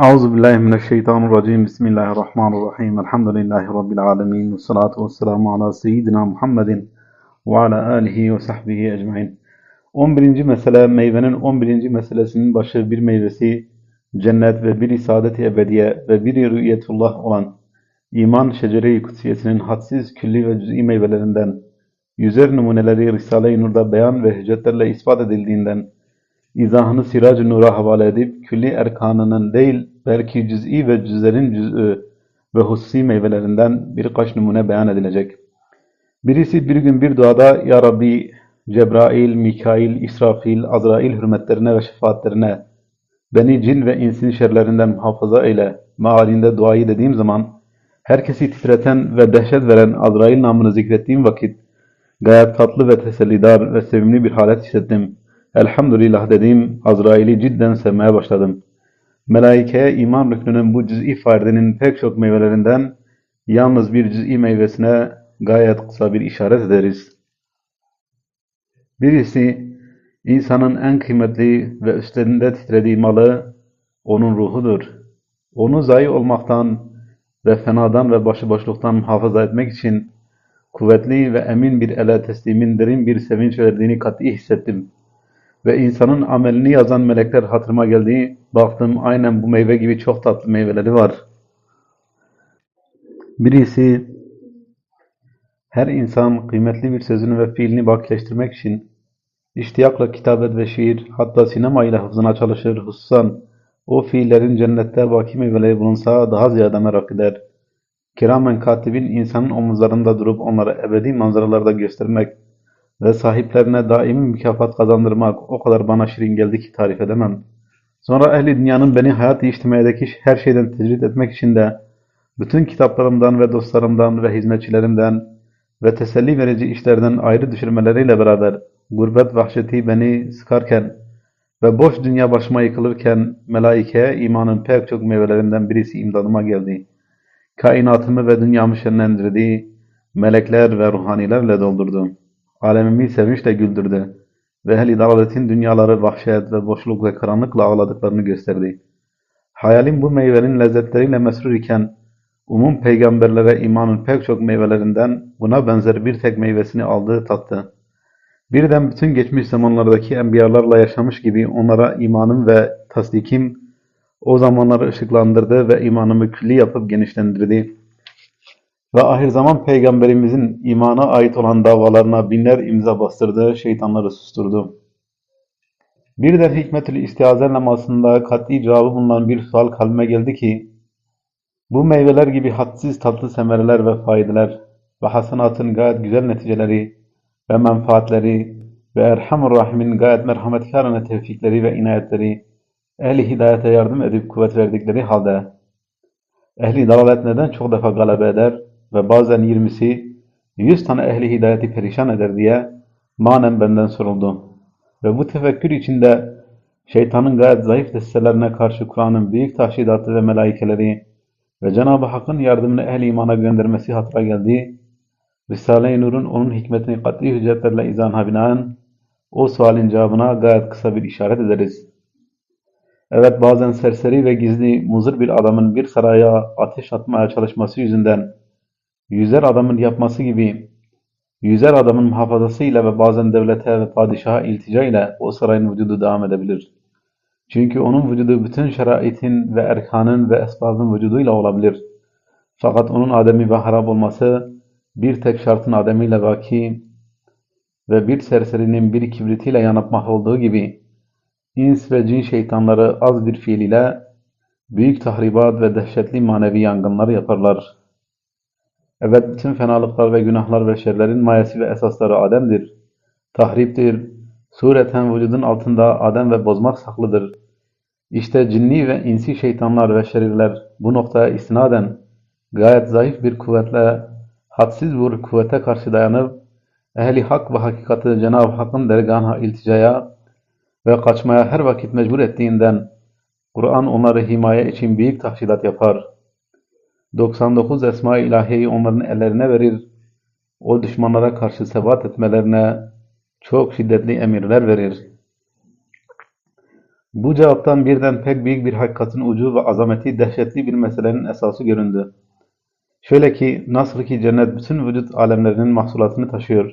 Euzu billahi mineşşeytanirracim. Bismillahirrahmanirrahim. Elhamdülillahi rabbil alamin. Ve salatu vesselamu ala seyyidina Muhammedin ve ala alihi ve sahbihi ecmaîn. 11. mesele meyvenin 11. meselesinin başı bir meyvesi cennet ve biri saadet-i ebediye ve biri rüyetullah olan iman şecere-i kutsiyesinin hadsiz külli ve cüz'i meyvelerinden yüzer numuneleri Risale-i Nur'da beyan ve hüccetlerle ispat edildiğinden izahını Sirac-ı Nur'a havale edip külli erkanının değil belki cüz'i ve cüzlerin cüz'ü ve hususi meyvelerinden birkaç numune beyan edilecek. Birisi bir gün bir duada Ya Rabbi Cebrail, Mikail, İsrafil, Azrail hürmetlerine ve şefaatlerine beni cin ve insin şerlerinden muhafaza eyle mealinde duayı dediğim zaman herkesi titreten ve dehşet veren Azrail namını zikrettiğim vakit gayet tatlı ve tesellidar ve sevimli bir halet hissettim. Elhamdülillah dediğim Azrail'i cidden sevmeye başladım. Melaikeye iman rüknünün bu cüz'i faidenin pek çok meyvelerinden yalnız bir cüz'i meyvesine gayet kısa bir işaret ederiz. Birisi insanın en kıymetli ve üstlerinde titrediği malı onun ruhudur. Onu zayi olmaktan ve fenadan ve başıboşluktan muhafaza etmek için kuvvetli ve emin bir ele teslimin derin bir sevinç verdiğini kat'i hissettim. Ve insanın amelini yazan melekler hatırıma geldi. Baktım aynen bu meyve gibi çok tatlı meyveleri var. Birisi her insan kıymetli bir sözünü ve fiilini bakileştirmek için iştiyakla kitabet ve şiir hatta sinema ile hafızına çalışır. Hususan o fiillerin cennette baki meyveleri bulunsa daha ziyade merak eder. Kiramen katibin insanın omuzlarında durup onlara ebedi manzaralarda göstermek ve sahiplerine daimi mükafat kazandırmak o kadar bana şirin geldi ki tarif edemem. Sonra ehli dünyanın beni hayat-ı her şeyden tecrit etmek için de bütün kitaplarımdan ve dostlarımdan ve hizmetçilerimden ve teselli verici işlerden ayrı düşürmeleriyle beraber gurbet vahşeti beni sıkarken ve boş dünya başıma yıkılırken melaikeye imanın pek çok meyvelerinden birisi imdadıma geldi. Kainatımı ve dünyamı şenlendirdi, melekler ve ruhanilerle doldurdu. Alemimi sevinçle güldürdü ve ehl-i dalaletin dünyaları vahşet ve boşluk ve karanlıkla ağladıklarını gösterdi. Hayalim bu meyvenin lezzetleriyle mesrur iken, umum peygamberlere imanın pek çok meyvelerinden buna benzer bir tek meyvesini aldığı tattı. Birden bütün geçmiş zamanlardaki enbiyalarla yaşamış gibi onlara imanım ve tasdikim o zamanları ışıklandırdı ve imanımı külli yapıp genişlendirdi. Ve ahir zaman peygamberimizin imana ait olan davalarına binler imza bastırdı, şeytanları susturdu. Birden hikmetül istiaze namazında kat'i cevabı bulunan bir sual kalbime geldi ki, bu meyveler gibi hadsiz tatlı semereler ve faydeler ve hasenatın gayet güzel neticeleri ve menfaatleri ve Erhamur Rahim'in gayet merhametkarane tevfikleri ve inayetleri ehli hidayete yardım edip kuvvet verdikleri halde ehli dalalet neden çok defa galebe eder ve bazen yirmisi yüz tane ehli hidayeti perişan eder diye manen benden soruldu. Ve bu tefekkür içinde şeytanın gayet zayıf destelerine karşı Kur'an'ın büyük tahşidatı ve melaikeleri ve Cenab-ı Hakk'ın yardımını ehl-i imana göndermesi hatıra geldi. Risale-i Nur'un onun hikmetini kat'i hüccetlerle izahına binaen o sualin cevabına gayet kısa bir işaret ederiz. Evet bazen serseri ve gizli muzır bir adamın bir saraya ateş atmaya çalışması yüzünden yüzer adamın yapması gibi yüzer adamın muhafazasıyla ve bazen devlete ve padişaha iltica ile o sarayın vücudu devam edebilir. Çünkü onun vücudu bütün şeraitin ve erkanın ve esbabın vücuduyla olabilir. Fakat onun ademi ve harap olması bir tek şartın ademiyle vaki ve bir serserinin bir kibritiyle yanıp mahvolduğu gibi ins ve cin şeytanları az bir fiil ile büyük tahribat ve dehşetli manevi yangınlar yaparlar. Evet bütün fenalıklar ve günahlar ve şerlerin mayesi ve esasları Adem'dir. Tahriptir. Sureten vücudun altında Adem ve bozmak saklıdır. İşte cinni ve insi şeytanlar ve şerirler bu noktaya istinaden gayet zayıf bir kuvvetle hadsiz bir kuvvete karşı dayanıp ehli hak ve hakikati Cenab-ı Hakk'ın dergahına ilticaya ve kaçmaya her vakit mecbur ettiğinden Kur'an onları himaye için büyük tahsilat yapar. 99 Esma-i İlahiye'yi onların ellerine verir. O düşmanlara karşı sebat etmelerine çok şiddetli emirler verir. Bu cevaptan birden pek büyük bir hakikatin ucu ve azameti dehşetli bir meselenin esası göründü. Şöyle ki, nasıl ki cennet bütün vücut alemlerinin mahsulatını taşıyor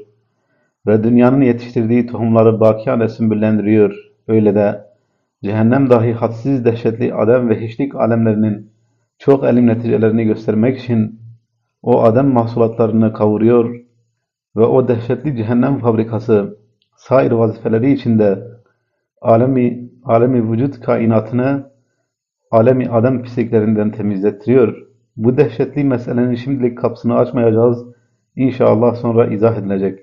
ve dünyanın yetiştirdiği tohumları bakiyane sümbüllendiriyor, öyle de cehennem dahi hadsiz dehşetli adem ve hiçlik alemlerinin çok elim neticelerini göstermek için o adem mahsulatlarını kavuruyor ve o dehşetli cehennem fabrikası sair vazifeleri içinde alemi, alemi vücut kainatını alemi adem pisliklerinden temizlettiriyor. Bu dehşetli meselenin şimdilik kapısını açmayacağız. İnşallah sonra izah edilecek.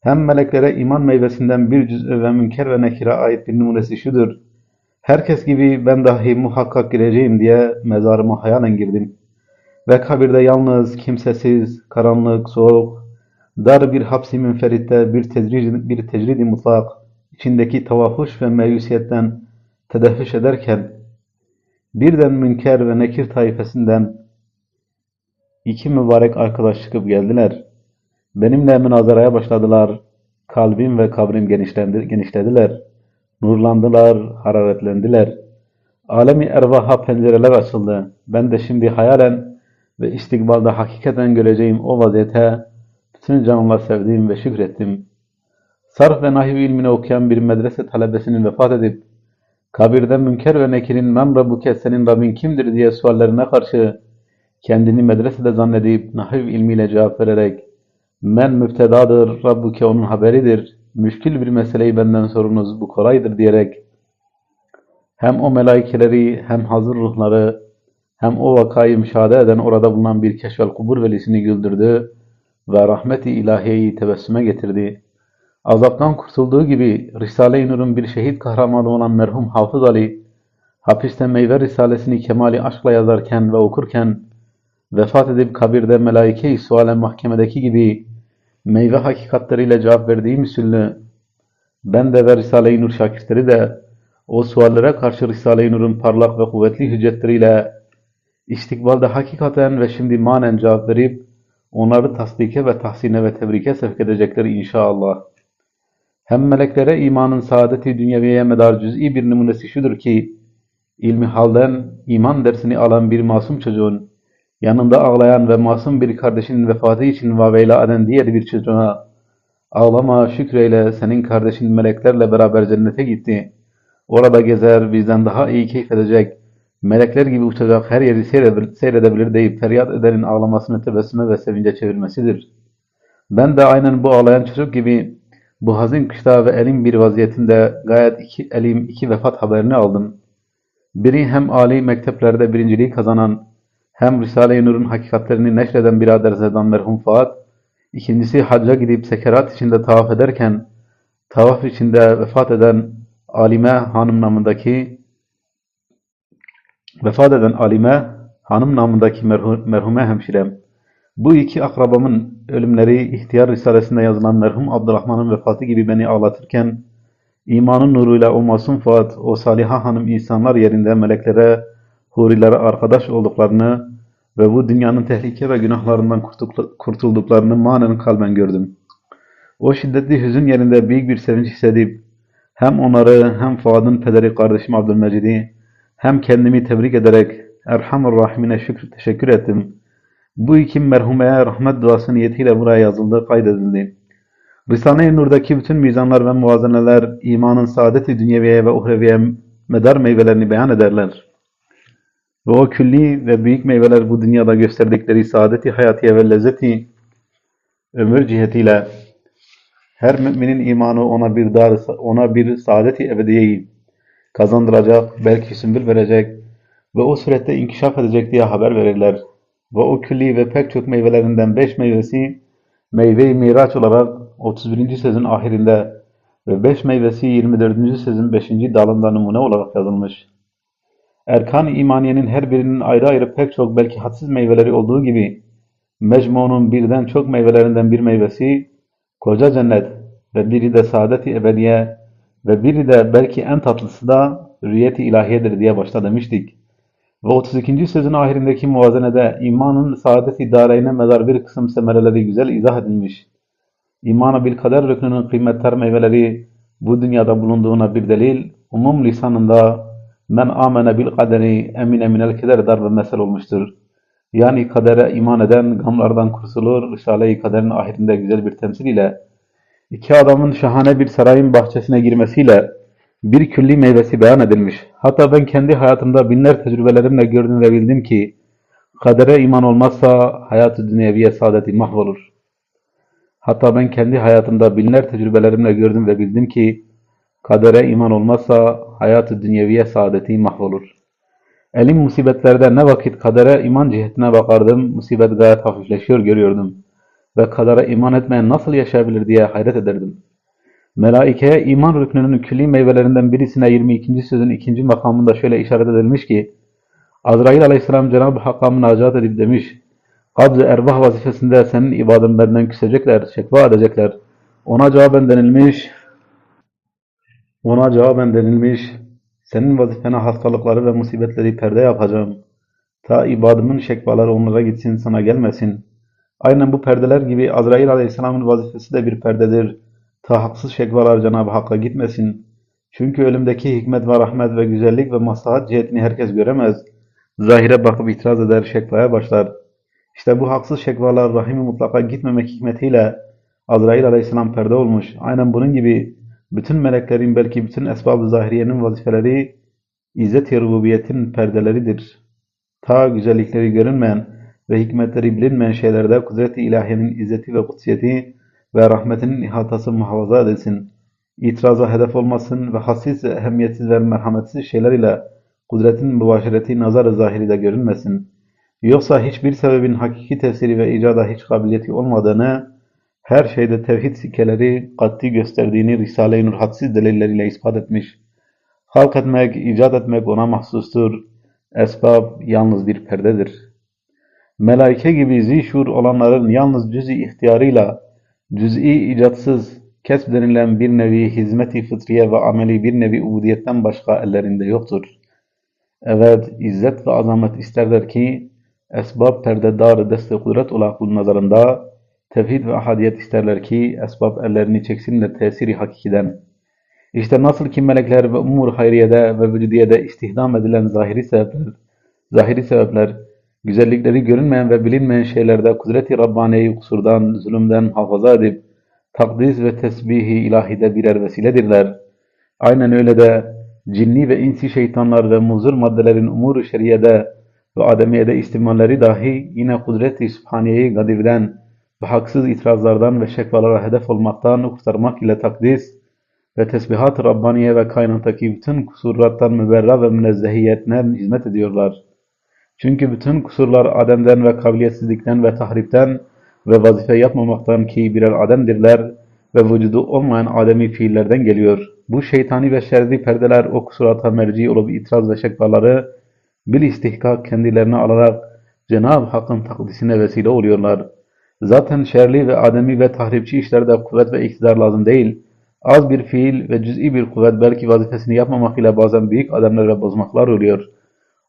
Hem meleklere iman meyvesinden bir cüz'ü ve münker ve nekire ait bir numunesi şudur. Herkes gibi ben dahi muhakkak gireceğim diye mezarıma hayalen girdim. Ve kabirde yalnız, kimsesiz, karanlık, soğuk, dar bir hapsi münferitte bir tecrid, bir tecridi mutlak, içindeki tavahuş ve meyusiyetten tedehhüş ederken, birden münker ve nekir taifesinden iki mübarek arkadaş çıkıp geldiler. Benimle münazaraya başladılar. Kalbim ve kabrim genişlediler. Nurlandılar, hararetlendiler. Alemi ervaha pencereler açıldı. Ben de şimdi hayalen ve istikbalda hakikaten göreceğim o vaziyete bütün canımla sevdim ve şükrettim. Sarf ve nahiv ilmini okuyan bir medrese talebesinin vefat edip kabirde münker ve nekirin men rabbuke senin Rabbin kimdir diye suallerine karşı kendini medresede zannedip nahiv ilmiyle cevap vererek men müftedadır, Rabbuke onun haberidir, müşkil bir meseleyi benden sorunuz, bu kolaydır diyerek hem o melaikeleri hem hazır ruhları hem o vakayı müşahede eden orada bulunan bir keşfel kubur velisini güldürdü ve rahmeti ilahiyeyi tebessüme getirdi. Azaptan kurtulduğu gibi Risale-i Nur'un bir şehit kahramanı olan merhum Hafız Ali, hapiste meyve risalesini kemali aşkla yazarken ve okurken, vefat edip kabirde melaike-i sualen mahkemedeki gibi meyve hakikatleriyle cevap verdiği misüllü, ben de ve Risale-i Nur şakirtleri de o suallere karşı Risale-i Nur'un parlak ve kuvvetli hüccetleriyle istikbalde hakikaten ve şimdi manen cevap verip onları tasdike ve tahsine ve tebrike sevk edecekleri inşallah. Hem meleklere imanın saadeti dünyeviye medar cüz'i bir numunesi şudur ki, ilmi halden iman dersini alan bir masum çocuğun, yanında ağlayan ve masum bir kardeşinin vefatı için vaveyla eden diğer bir çocuğa, ağlama şükreyle senin kardeşin meleklerle beraber cennete gitti. Orada gezer, bizden daha iyi keyif edecek, melekler gibi uçacak her yeri seyredebilir deyip feryat edenin ağlamasını tebessüme ve sevince çevirmesidir. Ben de aynen bu ağlayan çocuk gibi bu hazin kışta ve elim bir vaziyetinde gayet iki, elim iki vefat haberini aldım. Biri hem âli mekteplerde birinciliği kazanan, hem Risale-i Nur'un hakikatlerini neşreden birader Zedan merhum Fuat, ikincisi hacca gidip sekerat içinde tavaf ederken, tavaf içinde vefat eden Alime hanım namındaki vefat eden Alime hanım namındaki merhume hemşirem. Bu iki akrabamın ölümleri ihtiyar risalesinde yazılan merhum Abdurrahman'ın vefatı gibi beni ağlatırken, imanın nuruyla o masum Fuat, o Saliha hanım insanlar yerinde meleklere, hurilere arkadaş olduklarını ve bu dünyanın tehlike ve günahlarından kurtulduklarını manen kalben gördüm. O şiddetli hüzün yerinde büyük bir sevinç hissedip, hem onları hem Fuad'ın pederi kardeşim Abdülmecid'i hem kendimi tebrik ederek Erhamur Rahim'ine şükür, teşekkür ettim. Bu iki merhumeye rahmet duası niyetiyle buraya yazıldı, kaydedildi. Risale-i Nur'daki bütün mizanlar ve muvazeneler imanın saadeti dünyeviye ve uhreviye medar meyvelerini beyan ederler. Ve o külli ve büyük meyveler bu dünyada gösterdikleri saadeti hayatiye ve lezzeti ömür cihetiyle her müminin imanı ona bir dar, ona bir saadeti ebediyeyi kazandıracak, belki sümbül verecek ve o surette inkişaf edecek diye haber verirler. Ve o külli ve pek çok meyvelerinden beş meyvesi meyve-i miraç olarak 31. sözün ahirinde ve beş meyvesi 24. sözün 5. dalında numune olarak yazılmış. Erkan-ı imaniyenin her birinin ayrı ayrı pek çok belki hadsiz meyveleri olduğu gibi mecmunun birden çok meyvelerinden bir meyvesi koca cennet ve biri de saadet-i ebediye ve biri de belki en tatlısı da rüyet-i ilahiyedir diye başta demiştik. Ve 32. sözün ahirindeki muvazenede imanın saadet-i dareyne medar bir kısım semereleri güzel izah edilmiş. İmana bil kader rüknünün kıymetler meyveleri bu dünyada bulunduğuna bir delil, umum lisanında men amene bil kaderi emine minel keder darbe mesel olmuştur. Yani kadere iman eden gamlardan kurtulur, Risale-i Kader'in ahirinde güzel bir temsil ile iki adamın şahane bir sarayın bahçesine girmesiyle bir külli meyvesi beyan edilmiş. Hatta ben kendi hayatımda binler tecrübelerimle gördüm ve bildim ki kadere iman olmazsa hayat-ı dünyeviye saadeti mahvolur. Hatta ben kendi hayatımda binler tecrübelerimle gördüm ve bildim ki kadere iman olmazsa hayat-ı dünyeviye saadeti mahvolur. Elim musibetlerde ne vakit kadere iman cihetine bakardım, musibet gayet hafifleşiyor görüyordum. Ve kadere iman etmeyen nasıl yaşayabilir diye hayret ederdim. Melaikeye iman rüknünün külli meyvelerinden birisine 22. sözün ikinci makamında şöyle işaret edilmiş ki, Azrail aleyhisselam Cenab-ı Hakk'a münacat edip demiş, Kabz-ı erbah vazifesinde senin ibadın benden küsecekler, şekva edecekler. Ona cevaben denilmiş, ona cevaben denilmiş, senin vazifene hastalıkları ve musibetleri perde yapacağım. Ta ibadımın şekvaları onlara gitsin sana gelmesin. Aynen bu perdeler gibi Azrail aleyhisselamın vazifesi de bir perdedir. Ta haksız şekvalar Cenab-ı Hakk'a gitmesin. Çünkü ölümdeki hikmet ve rahmet ve güzellik ve maslahat cihetini herkes göremez. Zahire bakıp itiraz eder, şekvaya başlar. İşte bu haksız şekvalar rahimi mutlaka gitmemek hikmetiyle Azrail aleyhisselam perde olmuş. Aynen bunun gibi bütün meleklerin belki bütün esbab-ı zahiriyenin vazifeleri İzzet-i Rububiyet'in perdeleridir. Ta güzellikleri görünmeyen ve hikmetleri bilinmeyen şeylerde kudret-i ilahiyenin izzeti ve kutsiyeti ve rahmetinin ihatası muhafaza edilsin. İtiraza hedef olmasın ve hassiz, ehemmiyetsiz ve merhametsiz şeyler ile kudretin mübaşireti nazar-ı zahiride görünmesin. Yoksa hiçbir sebebin hakiki tesiri ve icada hiç kabiliyeti olmadığını, her şeyde tevhid sikkeleri kat'i gösterdiğini Risale-i Nur hadsiz delilleriyle ispat etmiş. Halk etmek, icat etmek ona mahsustur. Esbab yalnız bir perdedir. Melaike gibi zişur olanların yalnız cüz-i ihtiyarıyla, cüz'i icatsız, kesb denilen bir nevi hizmet-i fıtriye ve ameli bir nevi ubudiyetten başka ellerinde yoktur. Evet, izzet ve azamet isterler ki, esbab perdedar deste kudret ola nazarında, tevhid ve ahadiyet isterler ki, esbab ellerini çeksinler tesiri hakikiden. İşte nasıl ki melekler ve umur hayriyede ve vücudiyede istihdam edilen zahiri sebepler, zahiri sebepler, güzellikleri görünmeyen ve bilinmeyen şeylerde kudret-i Rabbaniye'yi kusurdan, zulümden muhafaza edip, takdis ve tesbihi ilahide birer vesiledirler. Aynen öyle de cinni ve insi şeytanlar ve muzur maddelerin umur-u şeriyede ve ademiyede istimalleri dahi yine kudret-i sübhaniyeyi gadirden ve haksız itirazlardan ve şekvalara hedef olmaktan kurtarmak ile takdis ve tesbihat-ı Rabbaniye ve kainattaki bütün kusurlardan müberra ve münezzehiyetine hizmet ediyorlar. Çünkü bütün kusurlar Adem'den ve kabiliyetsizlikten ve tahripten ve vazife yapmamaktan ki birer Adem'dirler ve vücudu olmayan Ademi fiillerden geliyor. Bu şeytani ve şerri perdeler o kusurata merci olup itiraz ve şekvaları bil istihkak kendilerine alarak Cenab-ı Hakk'ın takdisine vesile oluyorlar. Zaten şerli ve ademi ve tahripçi işlerde kuvvet ve iktidar lazım değil. Az bir fiil ve cüz'i bir kuvvet belki vazifesini yapmamak ile bazen büyük ademler ve bozmaklar oluyor.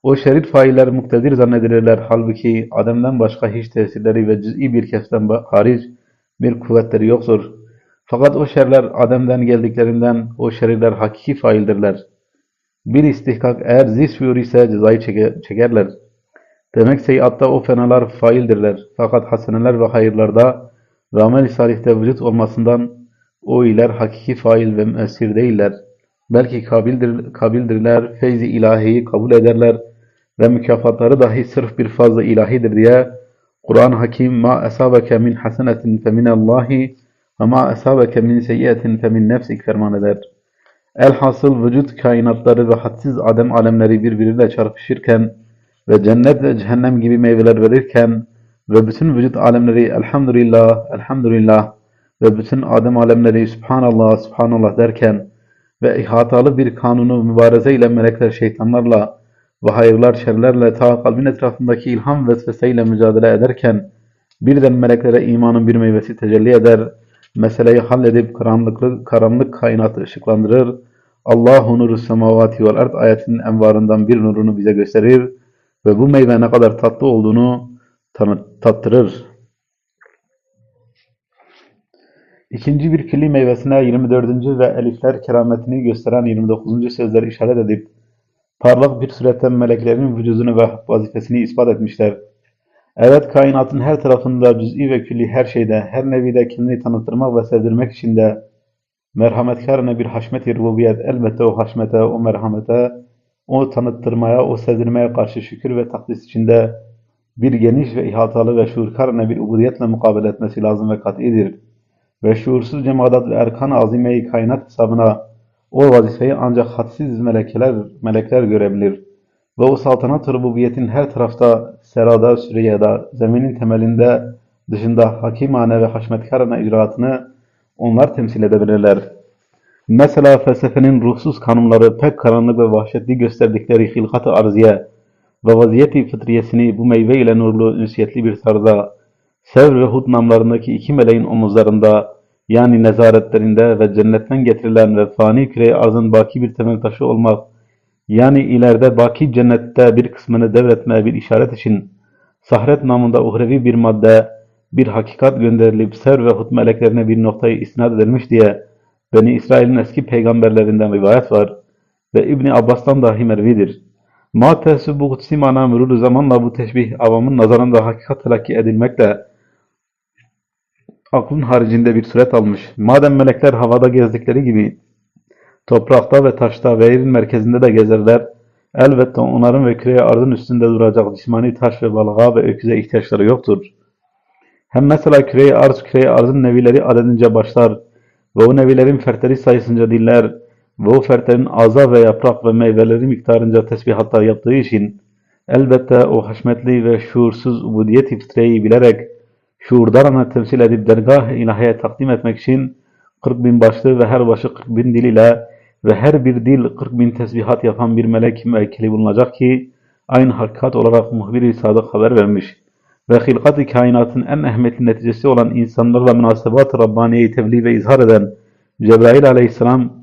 O şerit failler muktedir zannedilirler. Halbuki ademden başka hiç tesirleri ve cüz'i bir kesden hariç bir kuvvetleri yoktur. Fakat o şerler ademden geldiklerinden o şerirler hakiki faildirler. Bir istihkak eğer zis ise cezayı çekerler. Demek seyahatta o fenalar faildirler. Fakat haseneler ve hayırlarda ve amel-i salihte vücut olmasından o iler hakiki fail ve müessir değiller. Belki kabildir, kabildirler, feyzi ilahiyi kabul ederler ve mükafatları dahi sırf bir fazla ilahidir diye Kur'an Hakim ma esabeke min hasenetin feminallahi ve ma esabeke min seyyiyetin femin nefsik ferman eder. Elhasıl vücut kainatları ve hadsiz adem alemleri birbiriyle çarpışırken ve cennet ve cehennem gibi meyveler verirken ve bütün vücut alemleri elhamdülillah, elhamdülillah ve bütün adem alemleri subhanallah, subhanallah derken ve ihatalı bir kanunu mübareze ile melekler şeytanlarla ve hayırlar şerlerle ta kalbin etrafındaki ilham vesveseyle mücadele ederken birden meleklere imanın bir meyvesi tecelli eder, meseleyi halledip karanlıklı, karanlık kainatı ışıklandırır, Allahu nuru semavati vel ard ayetinin envarından bir nurunu bize gösterir ve bu meyve ne kadar tatlı olduğunu tattırır. İkinci bir külli meyvesine 24. ve elifler kerametini gösteren 29. sözleri işaret edip, parlak bir suretten meleklerin vücudunu ve vazifesini ispat etmişler. Evet, kainatın her tarafında cüz'i ve külli her şeyde, her nevide kendini tanıtırmak ve sevdirmek için de merhametkarına bir haşmet-i rububiyet, elbette o haşmete, o merhamete, o tanıttırmaya, o sevdirmeye karşı şükür ve takdis içinde bir geniş ve ihatalı ve şuurkarına bir ubudiyetle mukabele etmesi lazım ve kat'idir. Ve şuursuz cemaat ve erkan-ı azime-i kainat hesabına o vazifeyi ancak hadsiz melekeler, melekler görebilir. Ve o saltanat rububiyetin her tarafta, serada, süreyada, zeminin temelinde, dışında hakimane ve haşmetkarane icraatını onlar temsil edebilirler. Mesela felsefenin ruhsuz kanunları pek karanlık ve vahşetli gösterdikleri hilkat-ı arziye ve vaziyeti fıtriyesini bu meyve ile nurlu ünsiyetli bir tarzda Sevr ve Hud namlarındaki iki meleğin omuzlarında yani nezaretlerinde ve cennetten getirilen ve fani küre arzın baki bir temel taşı olmak yani ileride baki cennette bir kısmını devretmeye bir işaret için sahret namında uhrevi bir madde, bir hakikat gönderilip Sevr ve Hud meleklerine bir noktayı isnat edilmiş diye Beni İsrail'in eski peygamberlerinden rivayet var ve İbni Abbas'tan dahi mervidir. Ma tehsü bu kutsi mana mürürü zamanla bu teşbih avamın nazarında hakikat telakki edilmekle aklın haricinde bir suret almış. Madem melekler havada gezdikleri gibi toprakta ve taşta ve yerin merkezinde de gezerler, elbette onların ve küreye arzın üstünde duracak cismani taş ve balığa ve öküze ihtiyaçları yoktur. Hem mesela küreye arz, küreye arzın nevileri adedince başlar ve o nevilerin fertleri sayısınca diller ve o fertlerin aza ve yaprak ve meyveleri miktarınca tesbihatlar yaptığı için elbette o haşmetli ve şuursuz ubudiyet-i fitreyi bilerek şuurdarana temsil edip dergah ilahiye takdim etmek için 40 bin başlı ve her başı 40 bin dil ile ve her bir dil 40 bin tesbihat yapan bir melek müekkili bulunacak ki aynı hakikat olarak muhbir-i sadık haber vermiş ve hilkat-ı kainatın en ehmetli neticesi olan insanlarla münasebat-ı Rabbaniye'yi tebliğ ve izhar eden Cebrail aleyhisselam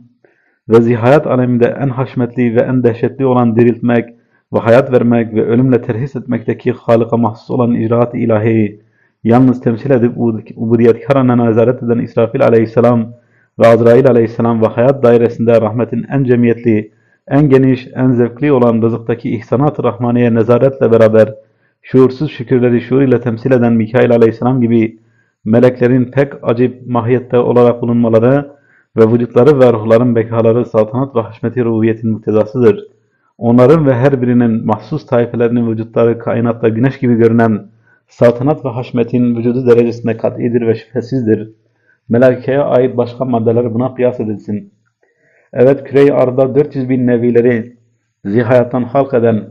ve zihayat aleminde en haşmetli ve en dehşetli olan diriltmek ve hayat vermek ve ölümle terhis etmekteki Halık'a mahsus olan icraat-ı ilahiyi yalnız temsil edip ubudiyetkarana nazaret eden İsrafil aleyhisselam ve Azrail aleyhisselam ve hayat dairesinde rahmetin en cemiyetli, en geniş, en zevkli olan rızıktaki ihsanat-ı rahmaniye nezaretle beraber şuursuz şükürleri şuur ile temsil eden Mikail aleyhisselam gibi meleklerin pek acip mahiyette olarak bulunmaları ve vücutları ve ruhların bekaları saltanat ve haşmeti ruhiyetin muktezasıdır. Onların ve her birinin mahsus taifelerinin vücutları kainatta güneş gibi görünen saltanat ve haşmetin vücudu derecesinde kat'idir ve şüphesizdir. Melekeye ait başka maddeler buna kıyas edilsin. Evet küre-i arda 400 bin nevileri zihayattan halk eden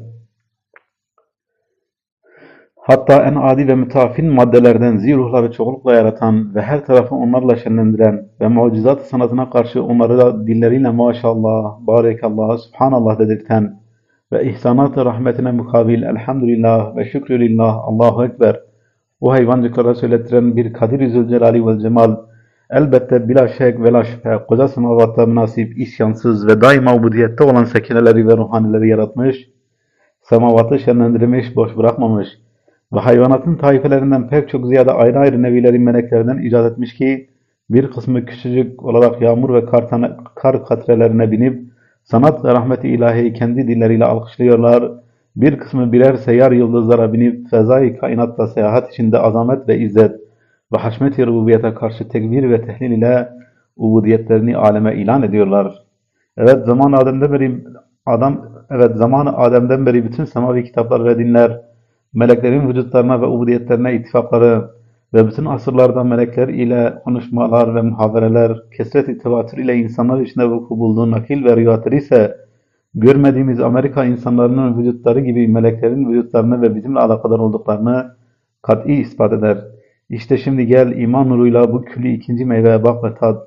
hatta en adi ve mütafin maddelerden ziruhları çoğunlukla yaratan ve her tarafı onlarla şenlendiren ve mucizat sanatına karşı onları da dilleriyle maşallah, barekallah, subhanallah dedirten ve ihsanat-ı rahmetine mukabil elhamdülillah ve şükrülillah, Allahu Ekber o hayvancıklara söylettiren bir Kadir-i Zülcelali ve Cemal elbette bila şek ve la şüphe koca semavatta münasip, isyansız ve daima ubudiyette olan sekineleri ve ruhanileri yaratmış, semavatı şenlendirmiş, boş bırakmamış ve hayvanatın taifelerinden pek çok ziyade ayrı ayrı nevileri meleklerden icat etmiş ki bir kısmı küçücük olarak yağmur ve kar, tane, kar katrelerine binip sanat ve rahmeti ilahiyi kendi dilleriyle alkışlıyorlar. Bir kısmı birer seyyar yıldızlara binip fezai kainatta seyahat içinde azamet ve izzet ve haşmet-i rububiyete karşı tekbir ve tehlil ile ubudiyetlerini aleme ilan ediyorlar. Evet zaman Adem'den beri adam evet zamanı Adem'den beri bütün semavi kitaplar ve dinler meleklerin vücutlarına ve ubudiyetlerine ittifakları ve bütün asırlarda melekler ile konuşmalar ve muhabereler, kesret-i tevatür ile insanlar içinde vuku bulduğu nakil ve rivayetleri ise görmediğimiz Amerika insanlarının vücutları gibi meleklerin vücutlarını ve bizimle alakadar olduklarını kat'i ispat eder. İşte şimdi gel iman nuruyla bu külli ikinci meyveye bak ve tad.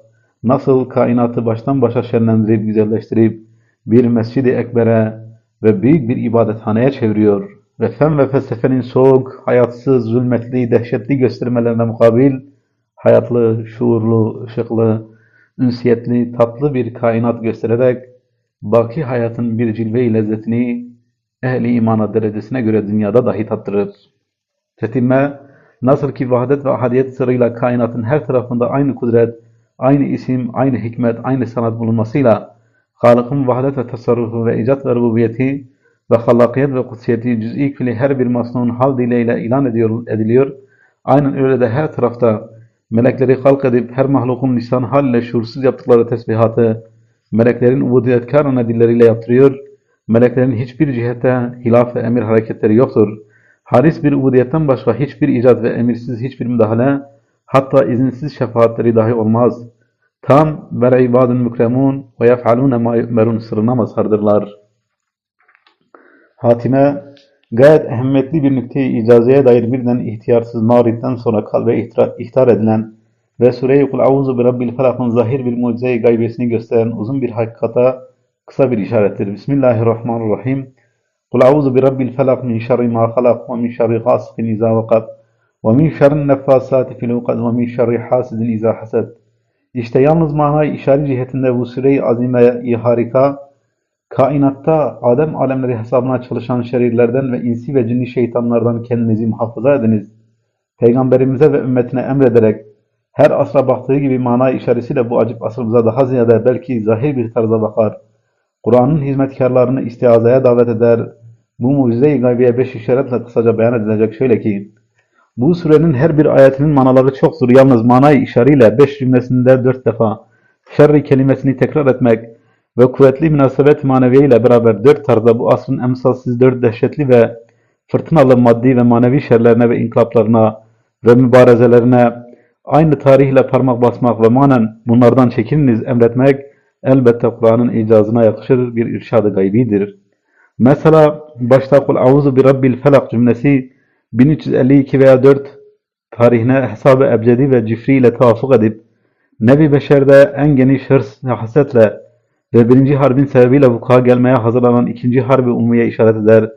Nasıl kainatı baştan başa şenlendirip güzelleştirip bir mescid-i ekbere ve büyük bir ibadethaneye çeviriyor ve fen ve felsefenin soğuk, hayatsız, zulmetli, dehşetli göstermelerine mukabil, hayatlı, şuurlu, ışıklı, ünsiyetli, tatlı bir kainat göstererek, baki hayatın bir cilve-i lezzetini ehli imana derecesine göre dünyada dahi tattırır. Tetime, Nasıl ki vahdet ve ahadiyet sırrıyla kainatın her tarafında aynı kudret, aynı isim, aynı hikmet, aynı sanat bulunmasıyla Halık'ın vahdet ve tasarrufu ve icat ve rububiyeti ve hallakiyet ve kutsiyeti cüz'i külli her bir masnun hal diliyle ilan ediyor, ediliyor. Aynen öyle de her tarafta melekleri halk edip her mahlukun lisan hal ile şuursuz yaptıkları tesbihatı meleklerin ubudiyetkârına dilleriyle yaptırıyor. Meleklerin hiçbir cihette hilaf ve emir hareketleri yoktur. Haris bir ubudiyetten başka hiçbir icat ve emirsiz hiçbir müdahale, hatta izinsiz şefaatleri dahi olmaz. Tam ve ibadun mükremun ve yef'alûne mâ sırrına mazhardırlar. Hatime, gayet ehemmiyetli bir nükte-i icazeye dair birden ihtiyarsız mağribden sonra kalbe ihtar, ihtar edilen ve Sure-i Kul Auzu bi Rabbil Felak'ın zahir bir mucize-i gaybesini gösteren uzun bir hakikata kısa bir işarettir. Bismillahirrahmanirrahim. Kul Auzu bi Rabbil Felak min şerri ma halak ve min şerri gasikin iza vakab ve min şerrin neffasati fil ukad ve min şerri hasidin iza hased. İşte yalnız manayı işaret cihetinde bu süre-i azime-i harika, kainatta Adem alemleri hesabına çalışan şerirlerden ve insi ve cinni şeytanlardan kendinizi muhafaza ediniz. Peygamberimize ve ümmetine emrederek, her asra baktığı gibi mana işaretiyle bu acip asrımıza daha ziyade belki zahir bir tarza bakar. Kur'an'ın hizmetkarlarını istiazaya davet eder. Bu mucize-i gaybiye beş işaretle kısaca beyan edilecek şöyle ki, bu surenin her bir ayetinin manaları çoktur. Yalnız manayı işaretiyle beş cümlesinde dört defa şerri kelimesini tekrar etmek ve kuvvetli münasebet maneviye ile beraber dört tarzda bu asrın emsalsiz dört dehşetli ve fırtınalı maddi ve manevi şerlerine ve inkılaplarına ve mübarezelerine aynı tarihle parmak basmak ve manen bunlardan çekininiz emretmek elbette Kur'an'ın icazına yakışır bir irşad-ı gaybidir. Mesela başta kul auzu bi rabbil felak cümlesi 1352 veya 4 tarihine hesabı ebcedi ve cifri ile tavafuk edip Nebi Beşer'de en geniş hırs ve hasetle ve birinci harbin sebebiyle vuku'a gelmeye hazırlanan ikinci harbi umumiye işaret eder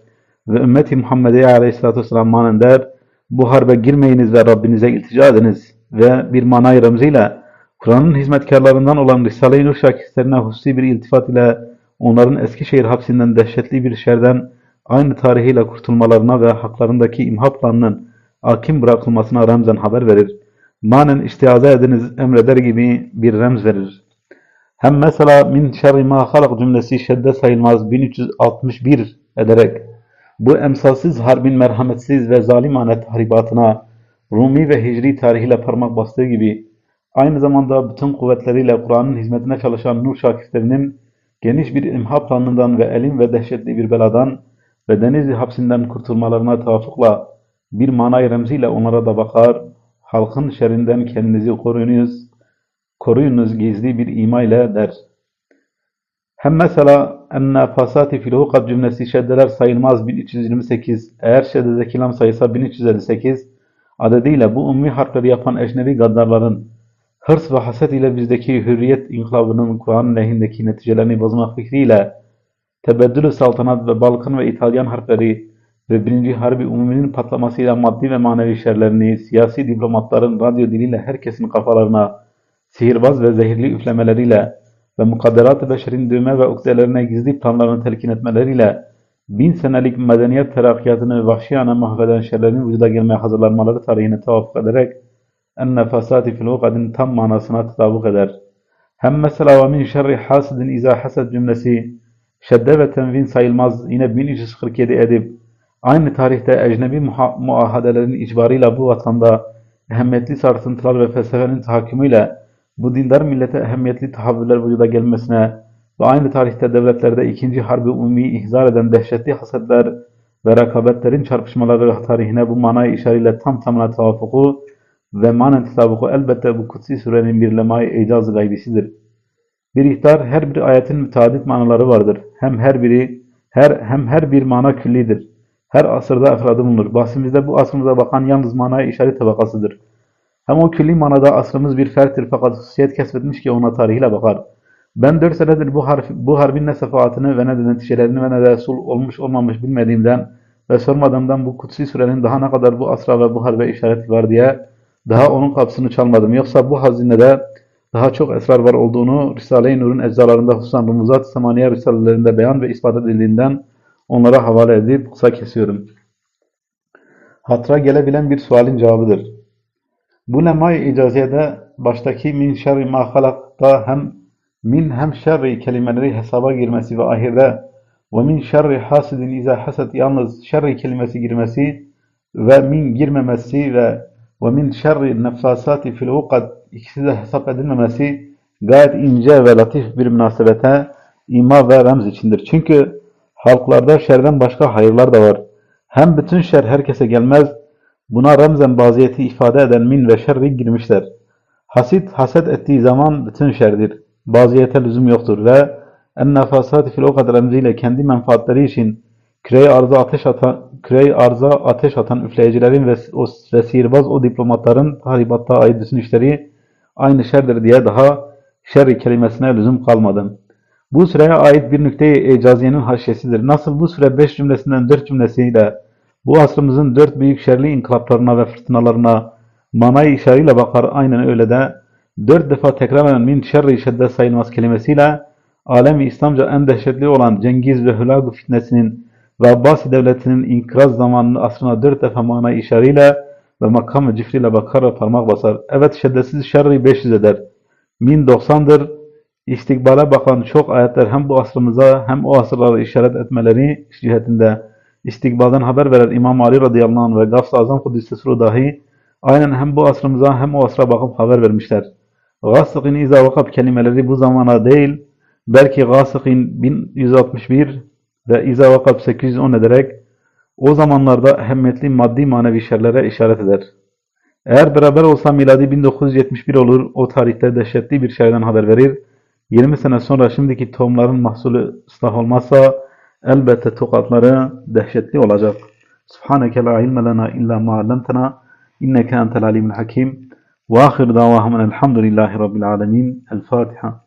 ve ümmeti Muhammed'e aleyhissalatü vesselam manen der bu harbe girmeyiniz ve Rabbinize iltica ediniz ve bir manay ramzıyla Kur'an'ın hizmetkarlarından olan Risale-i Nur şakirtlerine hususi bir iltifat ile onların Eskişehir hapsinden dehşetli bir şerden aynı tarihiyle kurtulmalarına ve haklarındaki imha planının hakim bırakılmasına remzen haber verir. Manen istiaze ediniz emreder gibi bir remz verir. Hem mesela min şerri ma halak cümlesi şedde sayılmaz 1361 ederek bu emsalsiz harbin merhametsiz ve zalimane tahribatına Rumi ve Hicri tarihiyle parmak bastığı gibi aynı zamanda bütün kuvvetleriyle Kur'an'ın hizmetine çalışan nur şakirtlerinin geniş bir imha planından ve elim ve dehşetli bir beladan ve Denizli hapsinden kurtulmalarına tavafukla bir manay remziyle onlara da bakar, halkın şerrinden kendinizi koruyunuz, koruyunuz gizli bir ima ile der. Hem mesela enne fasati fil hukat cümlesi şeddeler sayılmaz 1328, eğer şeddedeki lam sayısa 1358, adediyle bu ummi harfleri yapan ecnebi gaddarların hırs ve haset ile bizdeki hürriyet inkılabının Kur'an lehindeki neticelerini bozmak fikriyle tebeddülü saltanat ve Balkan ve İtalyan harpleri ve birinci harbi umuminin patlamasıyla maddi ve manevi şerlerini siyasi diplomatların radyo diliyle herkesin kafalarına sihirbaz ve zehirli üflemeleriyle ve mukadderat-ı beşerin düğme ve ukdelerine gizli planlarını telkin etmeleriyle bin senelik medeniyet terakkiyatını vahşiyane mahveden şerlerin vücuda gelmeye hazırlanmaları tarihine tavafuk ederek enne fasati fil ukadin tam manasına tatavuk eder. Hem mesela ve min şerri hasidin izâ hased cümlesi şedde ve tenvin sayılmaz yine 1347 edip aynı tarihte ecnebi muahadelerin icbarıyla bu vatanda ehemmiyetli sarsıntılar ve felsefenin tahakkümüyle bu dindar millete ehemmiyetli tahavvüller vücuda gelmesine ve aynı tarihte devletlerde ikinci harbi umumi ihzar eden dehşetli hasetler ve rekabetlerin çarpışmaları tarihine bu manayı işaretle tam tamına tavafuku ve manen tetabuku elbette bu kutsi surenin bir lemay icaz gaybisidir. Bir ihtar her bir ayetin müteadit manaları vardır. Hem her biri her hem her bir mana küllidir. Her asırda efradı bulunur. Bahsimizde bu asrımıza bakan yalnız manaya işaret tabakasıdır. Hem o külli manada asrımız bir ferttir fakat hususiyet kesbetmiş ki ona tarihiyle bakar. Ben dört senedir bu, harf, bu harbin ne sefaatini ve ne de neticelerini ve ne de Resul olmuş olmamış bilmediğimden ve sormadığımdan bu kutsi sürenin daha ne kadar bu asra ve bu harbe işareti var diye daha onun kapısını çalmadım. Yoksa bu hazinede daha çok esrar var olduğunu Risale-i Nur'un eczalarında hususan Rumuzat-ı Semaniye Risalelerinde beyan ve ispat edildiğinden onlara havale edip kısa kesiyorum. hatıra gelebilen bir sualin cevabıdır. Bu lemay icaziyede baştaki min şerri ma halakta hem min hem şerri kelimeleri hesaba girmesi ve ahirde ve min şerri hasidin iza hased yalnız şerri kelimesi girmesi ve min girmemesi ve ve min şerri nefasati fil ukad ikisi de hesap edilmemesi gayet ince ve latif bir münasebete ima ve remz içindir. Çünkü halklarda şerden başka hayırlar da var. Hem bütün şer herkese gelmez, buna remzen baziyeti ifade eden min ve şerri girmişler. Hasit haset ettiği zaman bütün şerdir. Baziyete lüzum yoktur ve en nefasati fil ukad remziyle kendi menfaatleri için küreyi arza ateş atan, küreyi arza ateş atan üfleyicilerin ve, o, ve sihirbaz o diplomatların tahribatta ait bütün aynı şerdir diye daha şerri kelimesine lüzum kalmadı. Bu süreye ait bir nükte-i icaziyenin haşiyesidir. Nasıl bu süre beş cümlesinden dört cümlesiyle bu asrımızın dört büyük şerli inkılaplarına ve fırtınalarına manayı işarıyla bakar aynen öyle de dört defa tekraren min şerri şedde sayılmaz kelimesiyle alemi İslamca en dehşetli olan Cengiz ve Hülagu fitnesinin ve Abbasi devletinin inkraz zamanının asrına dört defa manayı işarıyla ve makam-ı cifriyle bakar ve parmak basar. Evet şeddesiz şerri 500 eder. Min 90'dır. İstikbale bakan çok ayetler hem bu asrımıza hem o asırlara işaret etmeleri cihetinde istikbalden haber veren İmam Ali radıyallahu anh ve Gafs-ı Azam suru dahi aynen hem bu asrımıza hem o asra bakıp haber vermişler. Gâsıkîn izâ vakab kelimeleri bu zamana değil belki Gâsıkîn 1161 ve izâ vakab 810 ederek o zamanlarda ehemmetli maddi manevi şerlere işaret eder. Eğer beraber olsa miladi 1971 olur, o tarihte dehşetli bir şeyden haber verir. 20 sene sonra şimdiki tohumların mahsulü ıslah olmazsa elbette tokatları dehşetli olacak. Subhaneke la ilme lena illa ma allamtena inneke entel alimul hakim. Ve ahir davahum elhamdülillahi rabbil alemin. El Fatiha.